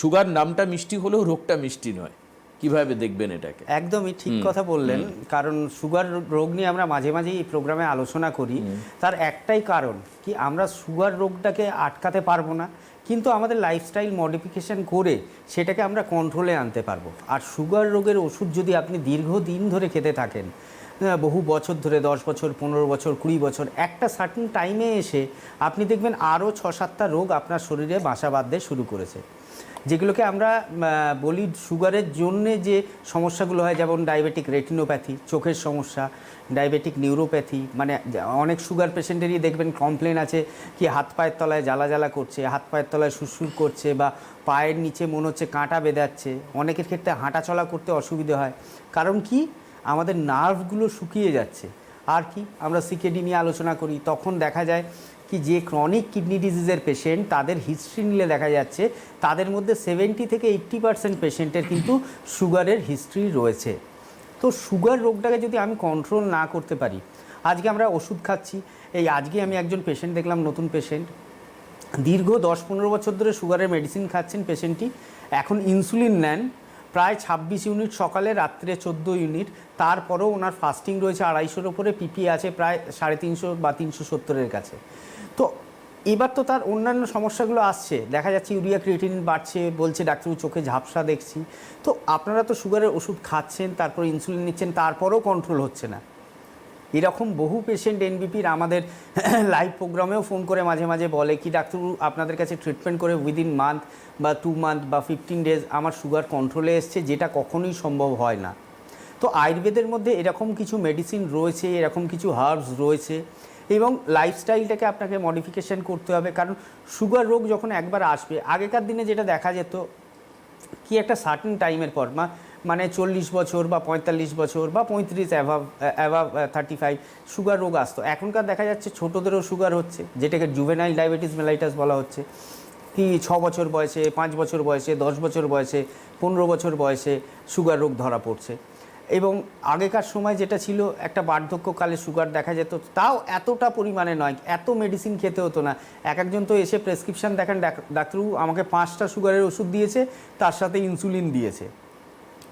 Sugar নামটা মিষ্টি হলেও রোগটা মিষ্টি নয়। কীভাবে দেখবেন এটাকে? একদমই ঠিক কথা বললেন। কারণ সুগার রোগ নিয়ে আমরা মাঝে মাঝেই এই প্রোগ্রামে আলোচনা করি। তার একটাই কারণ কি আমরা সুগার রোগটাকে আটকাতে পারব না। কিন্তু আমাদের লাইফস্টাইল মডিফিকেশন করে সেটাকে আমরা কন্ট্রোলে আনতে পারব। আর সুগার রোগের ওষুধ যদি আপনি দীর্ঘদিন ধরে খেতে থাকেন বহু বছর ধরে, দশ বছর, পনেরো বছর, কুড়ি বছর, একটা সার্টেন টাইমে এসে আপনি দেখবেন আরও ছ সাতটা রোগ আপনার শরীরে বাসা বাঁধতে শুরু করেছে। যেগুলোকে আমরা বলি সুগারের জন্যে যে সমস্যাগুলো হয়, যেমন ডায়াবেটিক রেটিনোপ্যাথি চোখের সমস্যা ডায়াবেটিক নিউরোপ্যাথি মানে অনেক সুগার পেশেন্টেরই দেখবেন কমপ্লেন আছে কি হাত পায়ের তলায় জ্বালা জ্বালা করছে, হাত পায়ের তলায় সুরসুর করছে বা পায়ের নিচে মনে হচ্ছে কাঁটা বেঁধাচ্ছে। অনেকের ক্ষেত্রে হাঁটা চলা করতে অসুবিধে হয়। কারণ কি? আমাদের নার্ভগুলো শুকিয়ে যাচ্ছে। আর কি? আমরা সিকেডি নিয়ে আলোচনা করি, তখন দেখা যায় কি যে ক্রনিক কিডনি ডিজিজের পেশেন্ট তাদের হিস্ট্রি নিলে দেখা যাচ্ছে, তাদের মধ্যে সেভেন্টি থেকে এইট্টি পার্সেন্ট পেশেন্টের কিন্তু সুগারের হিস্ট্রি রয়েছে। তো সুগার রোগটাকে যদি আমি কন্ট্রোল না করতে পারি, আজকে আমরা ওষুধ খাচ্ছি, এই আজকে আমি একজন পেশেন্ট দেখলাম, নতুন পেশেন্ট দীর্ঘ দশ পনেরো বছর ধরে সুগারের মেডিসিন খাচ্ছেন পেশেন্টটি এখন ইনসুলিন নেন, প্রায় ছাব্বিশ ইউনিট সকালে, রাত্রে চোদ্দ ইউনিট তারপরেও ওনার ফাস্টিং রয়েছে আড়াইশোর ওপরে পিপি আছে প্রায় সাড়ে তিনশো বা তিনশো সত্তরের কাছে। তো এবার তো তার অন্যান্য সমস্যাগুলো আসছে। দেখা যাচ্ছে ইউরিয়া, ক্রিয়েটিন বাড়ছে, বলছে ডাক্তারবাবু চোখে ঝাপসা দেখছি। তো আপনারা তো সুগারের ওষুধ খাচ্ছেন, তারপর ইনসুলিন নিচ্ছেন, তারপরেও কন্ট্রোল হচ্ছে না। এরকম বহু পেশেন্ট এনবিপির আমাদের লাইভ প্রোগ্রামেও ফোন করে মাঝে মাঝে বলে কি, ডাক্তারবাবু, আপনাদের কাছে ট্রিটমেন্ট করে উইদিন মান্থ বা টু মান্থ বা ফিফটিন ডেজ আমার সুগার কন্ট্রোলে এসছে, যেটা কখনোই সম্ভব হয় না। তো আয়ুর্বেদের মধ্যে এরকম কিছু মেডিসিন রয়েছে, এরকম কিছু হার্বস রয়েছে। এবং লাইফস্টাইলটাকে আপনাকে মডিফিকেশন করতে হবে। কারণ সুগার রোগ যখন একবার আসবে, আগেকার দিনে যেটা দেখা যেত, কি একটা সার্টেন টাইমের পর, মা মানে চল্লিশ বছর বা পঁয়তাল্লিশ বছর বা পঁয়ত্রিশ above above thirty five sugar রোগ আসতো। এখনকার দেখা যাচ্ছে ছোটোদেরও সুগার হচ্ছে, যেটাকে জুভেনাইল ডায়াবেটিস মেলাইটাস বলা হচ্ছে। কি ছ বছর বয়সে, পাঁচ বছর বয়সে, দশ বছর বয়সে, পনেরো বছর বয়সে সুগার রোগ ধরা পড়ছে। এবং আগেকার সময় যেটা ছিল, একটা বার্ধক্যকালে সুগার দেখা যেত, তাও এতটা পরিমাণে নয়, এত মেডিসিন খেতে হতো না। এক একজন তো এসে প্রেসক্রিপশন দেখেন, ডাক- ডাক্তারবাবু আমাকে পাঁচটা সুগারের ওষুধ দিয়েছে, তার সাথে ইনসুলিন দিয়েছে।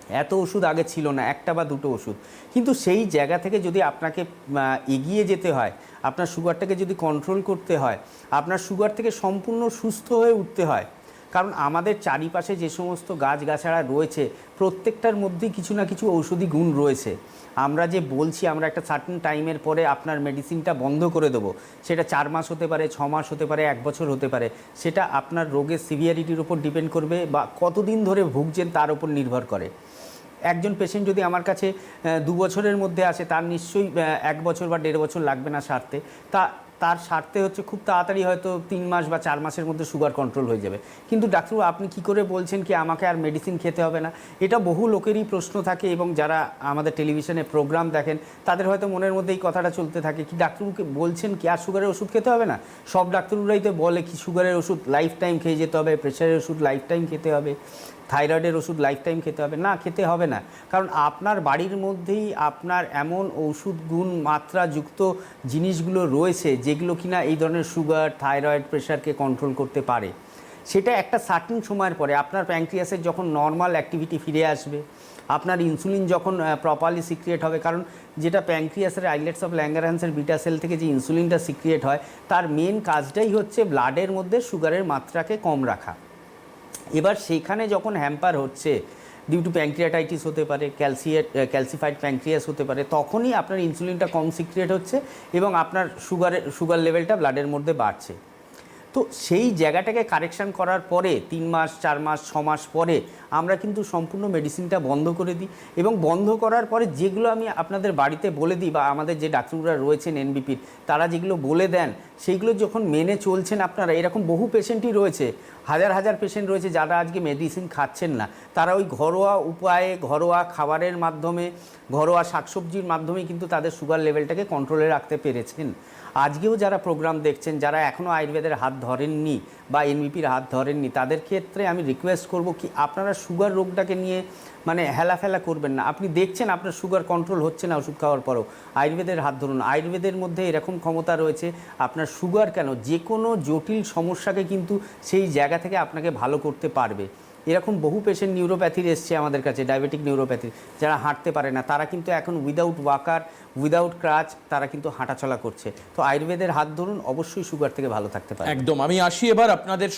এত ওষুধ আগে ছিল না, একটা বা দুটো ওষুধ। কিন্তু সেই জায়গা থেকে যদি আপনাকে এগিয়ে যেতে হয়, আপনার সুগারটাকে যদি কন্ট্রোল করতে হয়, আপনার সুগার থেকে সম্পূর্ণ সুস্থ হয়ে উঠতে হয় কারণ আমাদের চারিপাশে যে সমস্ত গাছগাছাড়া রয়েছে, প্রত্যেকটার মধ্যেই কিছু না কিছু ঔষধি গুণ রয়েছে। আমরা যে বলছি, আমরা একটা সার্টেন টাইমের পরে আপনার মেডিসিনটা বন্ধ করে দেবো। সেটা চার মাস হতে পারে, ছ মাস হতে পারে, এক বছর হতে পারে। সেটা আপনার রোগের সিভিয়ারিটির উপর ডিপেন্ড করবে বা কতদিন ধরে ভুগছেন তার উপর নির্ভর করে। একজন পেশেন্ট যদি আমার কাছে দু বছরের মধ্যে আসে, তার নিশ্চয়ই এক বছর বা দেড় বছর লাগবে না সারতে। তা তার স্বার্থে হচ্ছে খুব তাড়াতাড়ি হয়তো তিন মাস বা চার মাসের মধ্যে সুগার কন্ট্রোল হয়ে যাবে। কিন্তু ডাক্তারবাবু, আপনি কি করে বলছেন কি আমাকে আর মেডিসিন খেতে হবে না? এটা বহু লোকেরই প্রশ্ন থাকে এবং যারা আমাদের টেলিভিশনে প্রোগ্রাম দেখেন, তাদের হয়তো মনের মধ্যে এই কথাটা চলতে থাকে কি ডাক্তারবাবুকে বলছেন কি আর সুগারের ওষুধ খেতে হবে না? সব ডাক্তারবাবুরাই তো বলে কি সুগারের ওষুধ লাইফ টাইম খেয়ে যেতে হবে প্রেশারের ওষুধ লাইফ টাইম খেতে হবে। থাইরয়েডের ওষুধ লাইফ টাইম খেতে হবে। না, খেতে হবে না। কারণ আপনার বাড়ির মধ্যেই আপনার এমন ওষুধ গুণ মাত্রাযুক্ত জিনিসগুলো রয়েছে যেগুলো কিনা এই ধরনের সুগার থাইরয়েড প্রেশারকে কন্ট্রোল করতে পারে। সেটা একটা সার্টিন সময়ের পরে আপনার প্যাঙ্ক্রিয়াসের যখন নর্মাল অ্যাক্টিভিটি ফিরে আসবে, আপনার ইনসুলিন যখন প্রপারলি সিক্রিয়েট হবে, কারণ যেটা প্যাঙ্ক্রিয়াসের আইলেটস অফ ল্যাঙ্গারহ্যান্সের বিটা সেল থেকে যে ইনসুলিনটা সিক্রিয়েট হয়, তার মেন কাজটাই হচ্ছে ব্লাডের মধ্যে সুগারের মাত্রাকে কম রাখা। এবার সেখানে যখন হ্যাম্পার হচ্ছে ডিউ টু প্যাঙ্ক্রিয়াটাইটিস হতে পারে ক্যালসিয়েট ক্যালসিফাইড প্যাঙ্ক্রিয়াস হতে পারে, তখনই আপনার ইনসুলিনটা কম সিক্রিয়েট হচ্ছে এবং আপনার সুগারের সুগার লেভেলটা ব্লাডের মধ্যে বাড়ছে। তো সেই জায়গাটাকে কারেকশন করার পরে, তিন মাস, চার মাস, ছ মাস পরে আমরা কিন্তু সম্পূর্ণ মেডিসিনটা বন্ধ করে দিই এবং বন্ধ করার পরে যেগুলো আমি আপনাদের বাড়িতে বলে দিই বা আমাদের যে ডাক্তাররা রয়েছেন এনবিপির তারা যেগুলো বলে দেন, সেইগুলো যখন মেনে চলছেন আপনারা, এরকম বহু পেশেন্টই রয়েছে, হাজার হাজার পেশেন্ট রয়েছে যারা আজকে মেডিসিন খাচ্ছেন না। তারা ওই ঘরোয়া উপায়ে, ঘরোয়া খাবারের মাধ্যমে, ঘরোয়া শাকসবজির মাধ্যমে কিন্তু তাদের সুগার লেভেলটাকে কন্ট্রোলে রাখতে পেরেছেন। আজকেও যারা প্রোগ্রাম দেখছেন, যারা এখনও আয়ুর্বেদের হাত ধরেননি বা এনবিপির হাত ধরেননি, তাদের ক্ষেত্রে আমি রিকোয়েস্ট করব কি আপনারা সুগার রোগটাকে নিয়ে মানে হেলাফেলা করবেন না। আপনি দেখছেন আপনার সুগার কন্ট্রোল হচ্ছে না ওষুধ খাওয়ার পরও। আয়ুর্বেদের হাত ধরুন, আয়ুর্বেদের মধ্যে এরকম ক্ষমতা রয়েছে, আপনার সুগার কেন? যে কোনো জটিল সমস্যাকে কিন্তু সেই জায়গা থেকে আপনাকে ভালো করতে পারবে। এরকম বহু পেশেন্ট নিউরোপ্যাথির এসছে আমাদের কাছে ডায়াবেটিক নিউরোপ্যাথির যারা হাঁটতে পারে না, তারা কিন্তু এখন উইদাউট ওয়াকার উইদাউট ক্রাচ তারা কিন্তু হাঁটাচলা করছে। তো আয়ুর্বেদের হাত ধরুন, অবশ্যই সুগার থেকে ভালো থাকতে পারে। একদম। আমি আসি এবার আপনাদের